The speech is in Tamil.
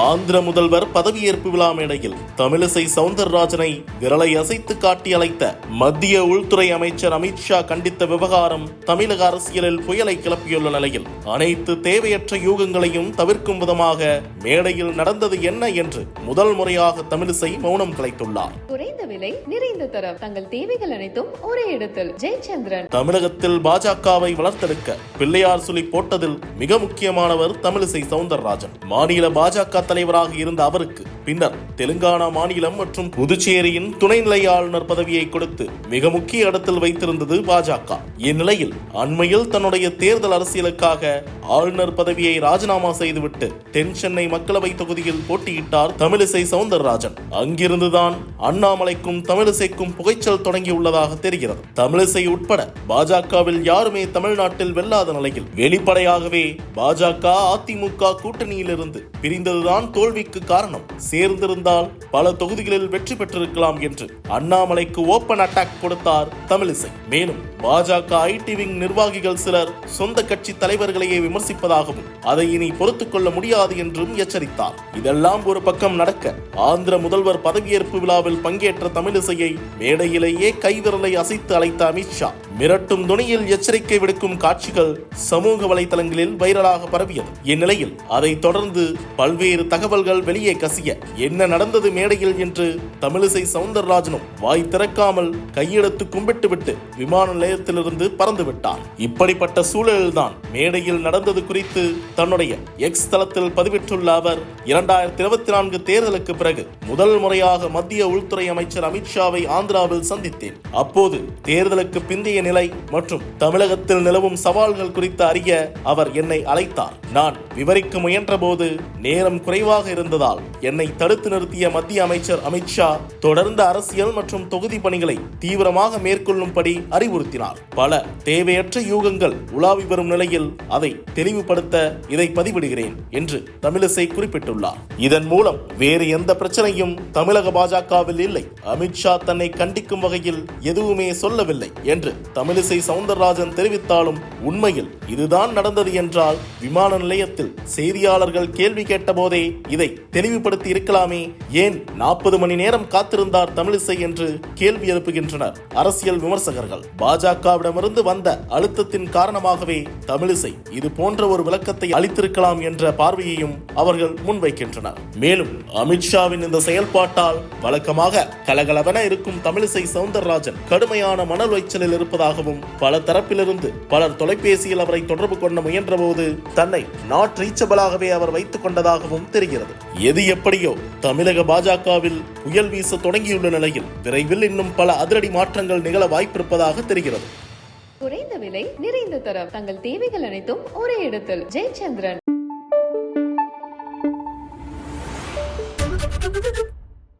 ஆந்திர முதல்வர் பதவியேற்பு விழா மேடையில் தமிழிசை சவுந்தரராஜனை விரலை அசைத்து காட்டி அழைத்த மத்திய உள்துறை அமைச்சர் அமித்ஷா கண்டித்த விவகாரம் தமிழக அரசியலில் புயலை கிளப்பியுள்ள நிலையில் அனைத்து தேவையற்ற யூகங்களையும் தவிர்க்கும் விதமாக மேடையில் நடந்தது என்ன என்று முதல் முறையாக தமிழிசை மௌனம் கலைத்துள்ளார். விலை நிறைந்த தரம். தங்கள் தேவைகள் அனைத்தும் ஒரே இடத்தில். ஜெயச்சந்திரன். தமிழகத்தில் பாஜகவை வளர்த்தெடுக்க பிள்ளையார் சுழி போட்டதில் மிக முக்கியமானவர் தமிழிசை சவுந்தரராஜன். மாநில பாஜக தலைவராக இருந்த அவருக்கு பின்னர் தெலுங்கானா மாநிலம் மற்றும் புதுச்சேரியின் துணைநிலை ஆளுநர் பதவியை கொடுத்து மிக முக்கிய இடத்தில் வைத்திருந்தது பாஜக. இந்நிலையில் அண்மையில் தன்னுடைய தேர்தல் அரசியலுக்காக ஆளுநர் பதவியை ராஜினாமா செய்துவிட்டு தென் சென்னை மக்களவை தொகுதியில் போட்டியிட்டார் தமிழிசை சவுந்தரராஜன். அங்கிருந்துதான் அண்ணாமலைக்கும் தமிழிசைக்கும் புகைச்சல் தொடங்கியுள்ளதாக தெரிகிறது. தமிழிசை உட்பட பாஜகவில் யாருமே தமிழ்நாட்டில் வெல்லாத நிலையில் வெளிப்படையாகவே பாஜக அதிமுக கூட்டணியிலிருந்து பிரிந்ததுதான் தோல்விக்கு காரணம். சேர்ந்திருந்தால் பல தொகுதிகளில் வெற்றி பெற்றிருக்கலாம் என்று அண்ணாமலைக்கு ஓபன் அட்டாக் கொடுத்தார் தமிழிசை. மேலும் பாஜக ஐடி விங் நிர்வாகிகள் சிலர் சொந்த கட்சி தலைவர்களையே விமர்சிப்பதாகவும் அதை இனி பொறுத்துக் கொள்ள முடியாது என்றும் எச்சரித்தார். இதெல்லாம் ஒரு பக்கம் நடக்க ஆந்திர முதல்வர் பதவியேற்பு விழாவில் பங்கேற்ற தமிழிசையை மேடையிலேயே கைவிரலை அசைத்து அழைத்த அமித்ஷா. மிரட்டும் துணியில் எச்சரிக்கை விடுக்கும் காட்சிகள் சமூக வலைதளங்களில் வைரலாக பரவியது. இந்நிலையில் அதைத் தொடர்ந்து பல்வேறு தகவல்கள் வெளியே கசிய என்ன நடந்தது மேடையில் என்று தமிழிசை சவுந்தரராஜனும் வாய் திறக்காமல் கையெடுத்து கும்பிட்டுவிட்டு விமான நிலையத்திலிருந்து பறந்துவிட்டார். இப்படிப்பட்ட சூழலில்தான் மேடையில் நடந்தது குறித்து தன்னுடைய எக்ஸ் தளத்தில் பதிவிட்டுள்ள அவர் இரண்டாயிரத்தி இருபத்தி நான்கு தேர்தலுக்கு பிறகு முதல் முறையாக மத்திய உள்துறை அமைச்சர் அமித்ஷாவை ஆந்திராவில் சந்தித்தேன். அப்போது தேர்தலுக்கு பிந்தைய நிலை மற்றும் தமிழகத்தில் நிலவும் சவால்கள் குறித்து அறிய அவர் என்னை அழைத்தார். நான் விவரிக்க முயன்றபோது நேரம் குறைவாக இருந்ததால் என்னை தடுத்து நிறுத்திய மத்திய அமைச்சர் அமித்ஷா தொடர்ந்த அரசியல் மற்றும் தொகுதி பணிகளை தீவிரமாக மேற்கொள்ளும்படி அறிவுறுத்தினார். பல தேவையற்ற யூகங்கள் உலாவி வரும் நிலையில் அதை தெளிவுபடுத்த இதை பதிவிடுகிறேன் என்று தமிழிசை குறிப்பிட்டுள்ளார். இதன் மூலம் வேறு எந்த பிரச்சனையும் தமிழக பாஜகவில் இல்லை. அமித்ஷா தன்னை கண்டிக்கும் வகையில் எதுவுமே சொல்லவில்லை என்று தமிழிசை சவுந்தரராஜன் தெரிவித்தாலும் உண்மையில் இதுதான் நடந்தது என்றால் விமான நிலையத்தில் செய்தியாளர்கள் கேள்வி கேட்டபோதே இதை தெளிவுபடுத்தி இருக்கலாமே. ஏன் நாற்பது மணி நேரம் காத்திருந்தார் தமிழிசை என்று கேள்வி எழுப்புகின்றனர் அரசியல் விமர்சகர்கள். பாஜகவிடமிருந்து வந்த அழுத்தத்தின் காரணமாகவே தமிழிசை இது போன்ற ஒரு விளக்கத்தை அளித்திருக்கலாம் என்ற பார்வையையும் அவர்கள் முன்வைக்கின்றனர். மேலும் அமித்ஷாவின் இந்த செயல்பாட்டால் வழக்கமாக கலகலவென இருக்கும் தமிழிசை சவுந்தரராஜன் கடுமையான மன உளைச்சலில் இருப்பதாகவும் பல தரப்பிலிருந்து பலர் தொலைபேசியில் அவரை தொடர்பு கொள்ள முயன்றபோது தன்னை நாட் ரீச்சபிளாகவே அவர் வைத்துக் கொண்டதாகவும் தெரிகிறது. எது எப்படியோ தமிழக பாஜகவில் புயல் வீச தொடங்கியுள்ள நிலையில் விரைவில் இன்னும் பல அதிரடி மாற்றங்கள் நிகழ வாய்ப்பிருப்பதாக தெரிகிறது. குறைந்த விலை நிறைந்த தரம். தங்கள் தேவைகள் அனைத்தும் ஒரே இடத்தில். ஜெயச்சந்திரன்.